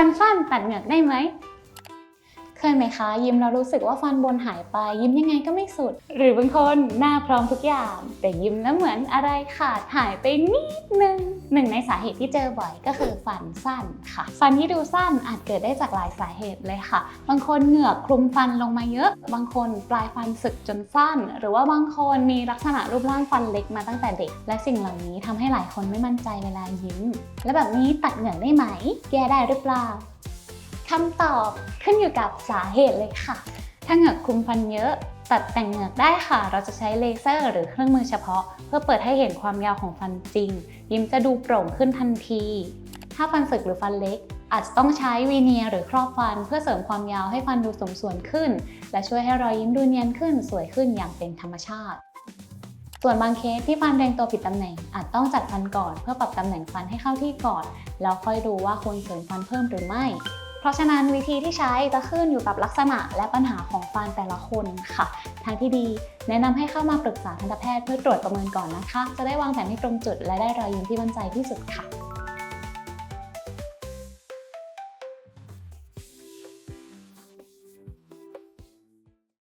ฟันสั้นตัดเหงือกได้ไหม เคยไหมคะ ยิ้มแล้วรู้สึกว่าฟันบนหายไป ยิ้มยังไงก็ไม่สุด หรือบางคนหน้าพร้อมทุกอย่าง แต่ยิ้มแล้วเหมือนอะไรขาดหายไปนิดนึงหนึ่งในสาเหตุที่เจอบ่อยก็คือฟันสั้นค่ะ ฟันที่ดูสั้นอาจเกิดได้จากหลายสาเหตุเลยค่ะ บางคนเหงือกคลุมฟันลงมาเยอะ บางคนปลายฟันสึกจนสั้น หรือว่าบางคนมีลักษณะรูปร่างฟันเล็กมาตั้งแต่เด็ก และสิ่งเหล่านี้ทำให้หลายคนไม่มั่นใจเวลายิ้ม และแบบนี้ตัดเหงือกได้ไหม แก้ได้หรือเปล่า คำตอบขึ้นอยู่กับสาเหตุเลยค่ะ ถ้าเหงือกคลุมฟันเยอะ ตัดแต่งเหงือกได้ค่ะ เราจะใช้เลเซอร์หรือเครื่องมือเฉพาะ เพื่อเปิดให้เห็นความยาวของฟันจริง ยิ้มจะดูโปร่งขึ้นทันที ถ้าฟันสึกหรือฟันเล็ก อาจจะต้องใช้วีเนียร์หรือครอบฟัน เพื่อเสริมความยาวให้ฟันดูสมส่วนขึ้น และช่วยให้รอยยิ้มดูเนียนขึ้นสวยขึ้นอย่างเป็นธรรมชาติส่วนบางเคสที่ฟันแดงตัวผิดตำแหน่ง อาจต้องจัดฟันก่อนเพื่อปรับตำแหน่งฟันให้เข้าที่ก่อน แล้วค่อยดูว่าควรเสริมฟันเพิ่มหรือไม่ เพราะฉะนั้นวิธีที่ใช้จะขึ้นอยู่กับลักษณะและปัญหาของฟันแต่ละคนค่ะ ทางที่ดีแนะนำให้เข้ามาปรึกษาทันตแพทย์เพื่อตรวจประเมินก่อนนะคะ จะได้วางแผนให้ตรงจุดและได้รอยยิ้มที่มั่นใจที่สุดค่ะ